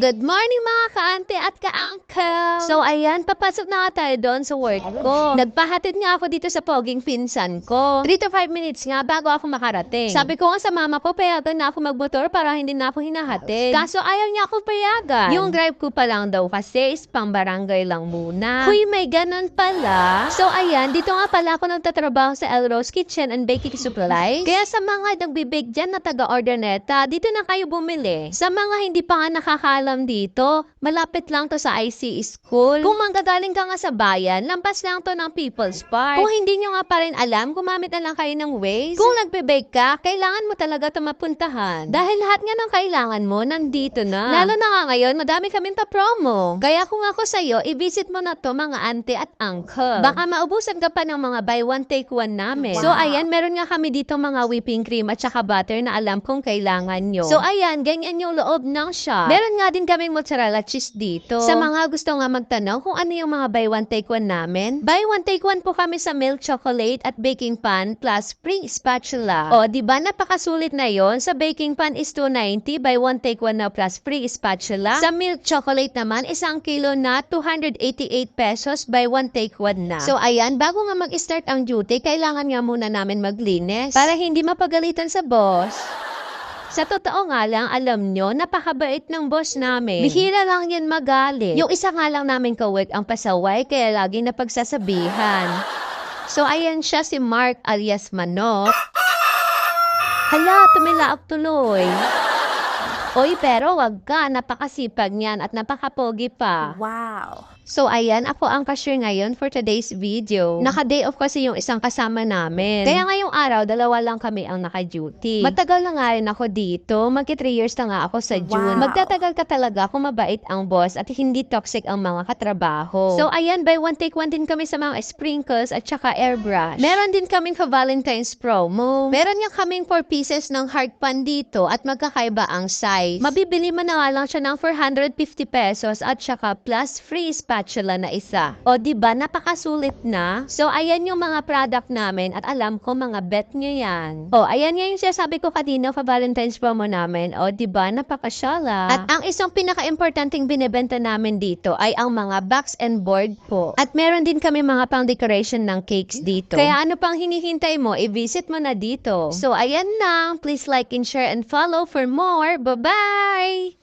Good morning mga kaante at ka-uncle! So ayan, papasok na nga tayo doon sa work ko. Nagpahatid nga ako dito sa poging pinsan ko. 3 to 5 minutes nga bago ako makarating. Sabi ko nga sa mama ko, payagan na ako magmotor para hindi na ako hinahatid. Kaso ayaw niya ako payagan. Yung drive ko pa lang daw kasi is pang barangay lang muna. Huy, may ganun pala. So ayan, dito nga pala ako nagtatrabaho sa Elrose Kitchen and Baking Supplies. Kaya sa mga nagbibig dyan na taga-order neta, dito na kayo bumili. Sa mga hindi pa nga nakakaalam dito, malapit lang to sa IC School. Kung manggagaling ka nga sa bayan, lampas lang to ng People's Park. Kung hindi nyo nga pa rin alam, gumamit na lang kayo ng Waze. Kung nagbe-bake ka, kailangan mo talaga to mapuntahan. Dahil lahat nga ng kailangan mo, nandito na. Lalo na nga ngayon, madami kaming pa-promo. Kaya kung ako sa'yo, i-visit mo na to mga auntie at uncle. Baka maubusan ka pa ng mga buy one take one namin. So ayan, meron nga kami dito mga whipping cream at saka butter na alam kong kailangan nyo. So ayan, ganyan yung loob ng shop. Meron nga din kaming mozzarella cheese dito. Sa mga gusto nga magtanong kung ano yung mga buy one take one namin, buy one take one po kami sa milk chocolate at baking pan plus free spatula. O, di ba napakasulit na yon Sa baking pan is 290, buy one take one na plus free spatula. Sa milk chocolate naman, isang kilo na 288 pesos, buy one take one na. So ayan, bago nga mag-start ang duty, kailangan nga muna namin maglinis para hindi mapagalitan sa boss. Sa totoo nga lang, alam nyo, napakabait ng boss namin. Bihira lang yan magalit. Yung isa nga lang namin kawik ang pasaway, kaya lagi napagsasabihan. So, ayan siya si Mark alias Manok. Hala, tumilaok tuloy. Oy, pero wag ka, napakasipag niyan at napakapogi pa. Wow. So ayan, ako ang cashier ngayon for today's video. Naka-day off kasi yung isang kasama namin. Kaya ngayong araw, dalawa lang kami ang naka-duty. Matagal na nga rin ako dito. Magki 3 years na nga ako sa June. Wow. Magtatagal ka talaga kung mabait ang boss at hindi toxic ang mga katrabaho. So ayan, by one take one din kami sa mga sprinkles at saka airbrush. Meron din kaming ka Valentine's promo. Meron nga kaming 4 pieces ng hard pan dito at magkakaiba ang size. Mabibili mo na lang siya ng 450 pesos at saka plus free spatula na isa. O di ba napakasulit na? So ayan yung mga product namin at alam ko mga bet nyo yan. O ayan nga yung sinasabi ko kanina pa Valentine's promo namin. O di ba napakasyala. At ang isang pinaka-importanting binebenta namin dito ay ang mga box and board po. At meron din kami mga pang decoration ng cakes dito. Kaya ano pang hinihintay mo, i-visit mo na dito. So ayan lang, please like and share and follow for more. Bye-bye!